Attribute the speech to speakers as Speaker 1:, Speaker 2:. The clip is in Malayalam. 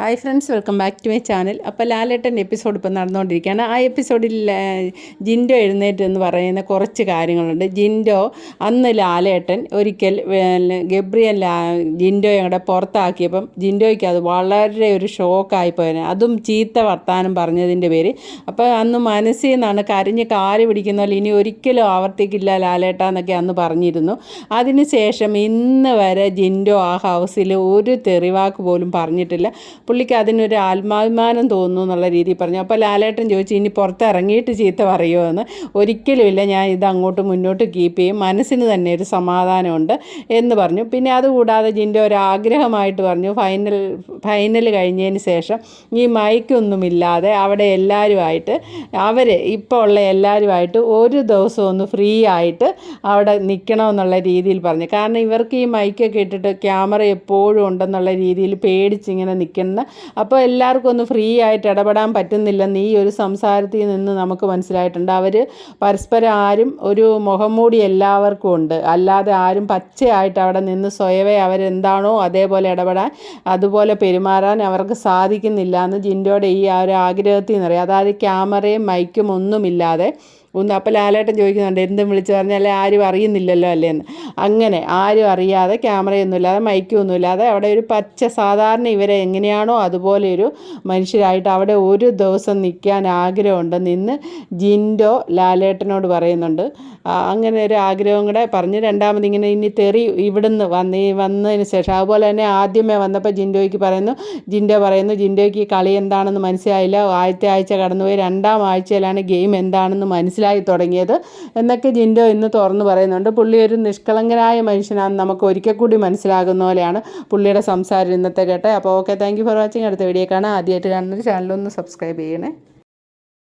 Speaker 1: Hi friends welcome back to my channel അപ്പോൾ ലാലേട്ടൻ എപ്പിസോഡ് ഇപ്പോൾ നടന്നുകൊണ്ടിരിക്കുകയാണ്. ആ എപ്പിസോഡിൽ ജിൻഡോ എഴുന്നേറ്റ് എന്ന് പറയുന്ന കുറച്ച് കാര്യങ്ങളുണ്ട്. ജിൻഡോ അന്ന് ലാലേട്ടൻ ഒരിക്കൽ ഗബ്രിയൽ ഞങ്ങളുടെ പുറത്താക്കിയപ്പം ജിൻഡോയ്ക്ക് അത് വളരെ ഒരു ഷോക്കായി പോയത് അതും ചീത്ത വർത്താനം പറഞ്ഞതിന്റെ പേര്. അപ്പോൾ അന്ന് മനസ്സിൽ നിന്നാണ് കരഞ്ഞ് കാൽ പിടിക്കുന്ന പോലെ ഇനി ഒരിക്കലും ആവർത്തിക്കില്ല ലാലേട്ട എന്നൊക്കെ അന്ന് പറഞ്ഞിരുന്നു. അതിനുശേഷം ഇന്ന് വരെ ജിൻഡോ ആ ഹൗസിൽ ഒരു തെറിവാക്ക് പോലും പറഞ്ഞിട്ടില്ല. പുള്ളിക്ക് അതിനൊരു ആത്മാഭിമാനം തോന്നുന്നു എന്നുള്ള രീതിയിൽ പറഞ്ഞു. അപ്പോൾ ലാലേട്ടൻ ചോദിച്ചു ഇനി പുറത്തിറങ്ങിയിട്ട് ചീത്ത പറയുമോ എന്ന്. ഒരിക്കലുമില്ല ഞാൻ ഇത് അങ്ങോട്ട് മുന്നോട്ട് കീപ്പ് ചെയ്യും. മനസ്സിന് തന്നെ ഒരു സമാധാനമുണ്ട് എന്ന് പറഞ്ഞു. പിന്നെ അതുകൂടാതെ ജിന്റെ ഒരാഗ്രഹമായിട്ട് പറഞ്ഞു. ഫൈനൽ ഫൈനൽ കഴിഞ്ഞതിന് ശേഷം ഈ മൈക്കൊന്നുമില്ലാതെ അവിടെ എല്ലാവരുമായിട്ട് അവർ ഇപ്പോൾ ഉള്ള എല്ലാവരുമായിട്ട് ഒരു ദിവസം ഒന്ന് ഫ്രീ ആയിട്ട് അവിടെ നിൽക്കണമെന്നുള്ള രീതിയിൽ പറഞ്ഞു. കാരണം ഇവർക്ക് ഈ മൈക്കൊക്കെ ഇട്ടിട്ട് ക്യാമറ എപ്പോഴും ഉണ്ടെന്നുള്ള രീതിയിൽ പേടിച്ചിങ്ങനെ നിൽക്കുന്ന അപ്പോൾ എല്ലാവർക്കും ഒന്ന് ഫ്രീ ആയിട്ട് ഇടപെടാൻ പറ്റുന്നില്ലെന്ന് ഈ ഒരു സംസാരത്തിൽ നിന്ന് നമുക്ക് മനസ്സിലായിട്ടുണ്ട്. അവർ പരസ്പരം ആരും ഒരു മുഖംമൂടി എല്ലാവർക്കും ഉണ്ട്. അല്ലാതെ ആരും പച്ചയായിട്ട് അവിടെ നിന്ന് സ്വയവേ അവരെന്താണോ അതേപോലെ ഇടപെടാൻ അതുപോലെ പെരുമാറാൻ അവർക്ക് സാധിക്കുന്നില്ല എന്ന് ജിൻഡോയുടെ ഈ ആ ഒരു ആഗ്രഹത്തിൽ നിന്നറിയാം. അതായത് ക്യാമറയും മൈക്കും ഒന്നുമില്ലാതെ ഒന്ന് അപ്പോൾ ലാലേട്ടൻ ചോദിക്കുന്നുണ്ട് എന്തും വിളിച്ച് പറഞ്ഞാൽ ആരും അറിയുന്നില്ലല്ലോ അല്ലേ എന്ന്. അങ്ങനെ ആരും അറിയാതെ ക്യാമറയൊന്നുമില്ലാതെ മൈക്കൊന്നുമില്ലാതെ അവിടെ ഒരു പച്ച സാധാരണ ഇവരെ എങ്ങനെയാണോ അതുപോലെ ഒരു മനുഷ്യരായിട്ട് അവിടെ ഒരു ദിവസം നിൽക്കാൻ ആഗ്രഹമുണ്ട് നിന്ന് ജിൻഡോ ലാലേട്ടനോട് പറയുന്നുണ്ട്. അങ്ങനെ ഒരു ആഗ്രഹം കൂടെ പറഞ്ഞ് രണ്ടാമത് ഇങ്ങനെ ഇനി തെറി ഇവിടുന്ന് വന്ന് വന്നതിന് ശേഷം അതുപോലെ തന്നെ ആദ്യമേ വന്നപ്പോൾ ജിൻഡോയ്ക്ക് പറയുന്നു ജിൻഡോ പറയുന്നു ജിൻഡോയ്ക്ക് ഈ കളി എന്താണെന്ന് മനസ്സിലായില്ല. ആദ്യത്തെ ആഴ്ച കടന്നുപോയി രണ്ടാം ആഴ്ചയിലാണ് ഗെയിം എന്താണെന്ന് മനസ്സിലായി തുടങ്ങിയത്. എന്നൊക്കെ ജിൻഡോ ഇന്ന് തുറന്ന് പറയുന്നുണ്ട്. പുള്ളി ഒരു നിഷ്കളങ്കനായ മനുഷ്യനാണെന്ന് നമുക്ക് ഒരിക്കൽ കൂടി മനസ്സിലാകുന്ന പോലെയാണ് പുള്ളിയുടെ സംസാരം ഇന്നത്തെ കേട്ടെ. അപ്പോൾ ഓക്കെ താങ്ക് ഫോർ വാച്ചിങ് അടുത്ത വീഡിയോ കാണാം. ആദ്യമായിട്ട് കാണുന്ന ചാനലൊന്ന് സബ്സ്ക്രൈബ് ചെയ്യണേ.